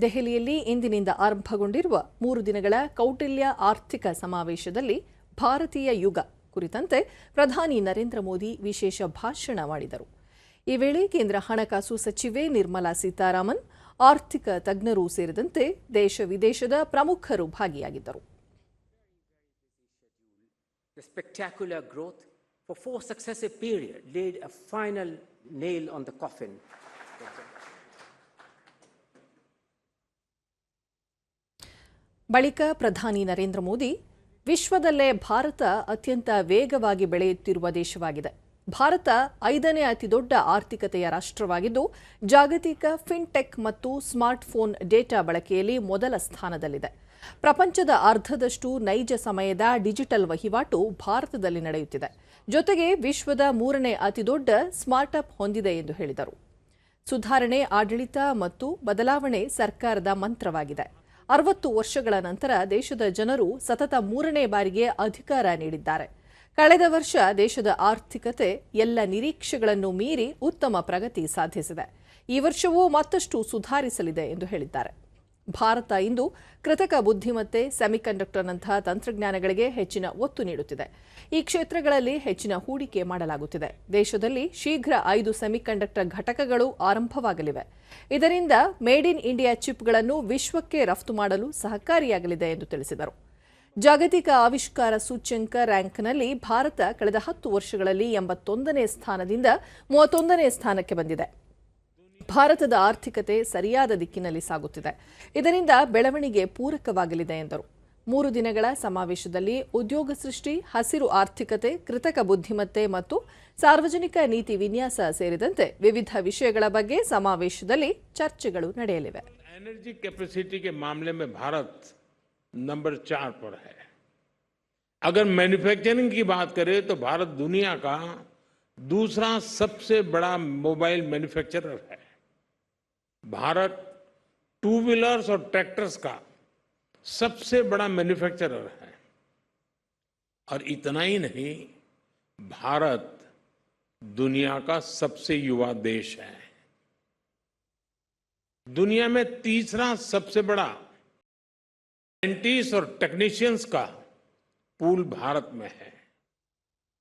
ದೆಹಲಿಯಲ್ಲಿ ಇಂದಿನಿಂದ ಆರಂಭಗೊಂಡಿರುವ ಮೂರು ದಿನಗಳ ಕೌಟಿಲ್ಯ ಆರ್ಥಿಕ ಸಮಾವೇಶದಲ್ಲಿ ಭಾರತೀಯ ಯುಗ ಕುರಿತಂತೆ ಪ್ರಧಾನಿ ನರೇಂದ್ರ ಮೋದಿ ವಿಶೇಷ ಭಾಷಣ ಮಾಡಿದರು ಈ ವೇಳೆ ಕೇಂದ್ರ ಹಣಕಾಸು ಸಚಿವೆ ನಿರ್ಮಲಾ ಸೀತಾರಾಮನ್, ಆರ್ಥಿಕ ತಜ್ಞರು ಸೇರಿದಂತೆ ದೇಶ ವಿದೇಶದ ಪ್ರಮುಖರು ಭಾಗಿಯಾಗಿದ್ದರು coffin. ಬಳಿಕ ಪ್ರಧಾನಿ ನರೇಂದ್ರ ಮೋದಿ, ವಿಶ್ವದಲ್ಲೇ ಭಾರತ ಅತ್ಯಂತ ವೇಗವಾಗಿ ಬೆಳೆಯುತ್ತಿರುವ ದೇಶವಾಗಿದೆ. ಭಾರತ ಐದನೇ ಅತಿದೊಡ್ಡ ಆರ್ಥಿಕತೆಯ ರಾಷ್ಟ್ರವಾಗಿದ್ದು, ಜಾಗತಿಕ ಫಿನ್ಟೆಕ್ ಮತ್ತು ಸ್ಮಾರ್ಟ್ಫೋನ್ ಡೇಟಾ ಬಳಕೆಯಲ್ಲಿ ಮೊದಲ ಸ್ಥಾನದಲ್ಲಿದೆ. ಪ್ರಪಂಚದ ಅರ್ಧದಷ್ಟು ನೈಜ ಸಮಯದ ಡಿಜಿಟಲ್ ವಹಿವಾಟು ಭಾರತದಲ್ಲಿ ನಡೆಯುತ್ತಿದೆ. ಜೊತೆಗೆ ವಿಶ್ವದ ಮೂರನೇ ಅತಿದೊಡ್ಡ ಸ್ಮಾರ್ಟ್ಅಪ್ ಹೊಂದಿದೆ ಎಂದು ಹೇಳಿದರು. ಸುಧಾರಣೆ, ಆಡಳಿತ ಮತ್ತು ಬದಲಾವಣೆ ಸರ್ಕಾರದ ಮಂತ್ರವಾಗಿದೆ. ಅರವತ್ತು ವರ್ಷಗಳ ನಂತರ ದೇಶದ ಜನರು ಸತತ ಮೂರನೇ ಬಾರಿಗೆ ಅಧಿಕಾರ ನೀಡಿದ್ದಾರೆ. ಕಳೆದ ವರ್ಷ ದೇಶದ ಆರ್ಥಿಕತೆ ಎಲ್ಲ ನಿರೀಕ್ಷೆಗಳನ್ನು ಮೀರಿ ಉತ್ತಮ ಪ್ರಗತಿ ಸಾಧಿಸಿದೆ. ಈ ವರ್ಷವೂ ಮತ್ತಷ್ಟು ಸುಧಾರಿಸಲಿದೆ ಎಂದು ಹೇಳಿದ್ದಾರೆ. ಭಾರತ ಇಂದು ಕೃತಕ ಬುದ್ಧಿಮತ್ತೆ ಸೆಮಿಕಂಡಕ್ಟರ್ನಂತಹ ತಂತ್ರಜ್ಞಾನಗಳಿಗೆ ಹೆಚ್ಚಿನ ಒತ್ತು ನೀಡುತ್ತಿದೆ. ಈ ಕ್ಷೇತ್ರಗಳಲ್ಲಿ ಹೆಚ್ಚಿನ ಹೂಡಿಕೆ ಮಾಡಲಾಗುತ್ತಿದೆ. ದೇಶದಲ್ಲಿ ಶೀಘ್ರ ಐದು ಸೆಮಿಕಂಡಕ್ಟರ್ ಘಟಕಗಳು ಆರಂಭವಾಗಲಿವೆ. ಇದರಿಂದ ಮೇಡ್ ಇನ್ ಇಂಡಿಯಾ ಚಿಪ್ಗಳನ್ನು ವಿಶ್ವಕ್ಕೆ ರಫ್ತು ಮಾಡಲು ಸಹಕಾರಿಯಾಗಲಿದೆ ಎಂದು ತಿಳಿಸಿದರು. ಜಾಗತಿಕ ಆವಿಷ್ಕಾರ ಸೂಚ್ಯಂಕ ರ್ಯಾಂಕ್ನಲ್ಲಿ ಭಾರತ ಕಳೆದ ಹತ್ತು ವರ್ಷಗಳಲ್ಲಿ ಎಂಬತ್ತೊಂದನೇ ಸ್ಥಾನದಿಂದ ಮೂವತ್ತೊಂದನೇ ಸ್ಥಾನಕ್ಕೆ ಬಂದಿದೆ. ಭಾರತದ ಆರ್ಥಿಕತೆ ಸರಿಯಾದ ದಿಕ್ಕಿನಲ್ಲಿ ಸಾಗುತ್ತಿದೆ ಇದರಿಂದ ಬೆಳವಣಿಗೆ ಪೂರಕವಾಗಲಿದೆ ಎಂದರು ಮೂರು ದಿನಗಳ ಸಮಾವೇಶದಲ್ಲಿ ಉದ್ಯೋಗ ಸೃಷ್ಟಿ ಹಸಿರು ಆರ್ಥಿಕತೆ ಕೃತಕ ಬುದ್ಧಿಮತ್ತೆ ಮತ್ತು ಸಾರ್ವಜನಿಕ ನೀತಿ ವಿನ್ಯಾಸ ಸೇರಿದಂತೆ ವಿವಿಧ ವಿಷಯಗಳ ಬಗ್ಗೆ ಸಮಾವೇಶದಲ್ಲಿ ಚರ್ಚೆಗಳು ನಡೆಯಲಿವೆ एनर्जी कैपेसिटी के मामले में भारत नंबर चार पर है अगर मैन्युफैक्चरिंग की बात करें तो भारत दुनिया का दूसरा सबसे बड़ा मोबाइल मैन्युफैक्चरर है भारत टू व्हीलर्स और ट्रैक्टर्स का सबसे बड़ा मैन्युफैक्चरर है। और इतना ही नहीं, भारत दुनिया का सबसे युवा देश है। दुनिया में तीसरा सबसे बड़ा साइंटिस्ट और टेक्नीशियंस का पूल भारत में है।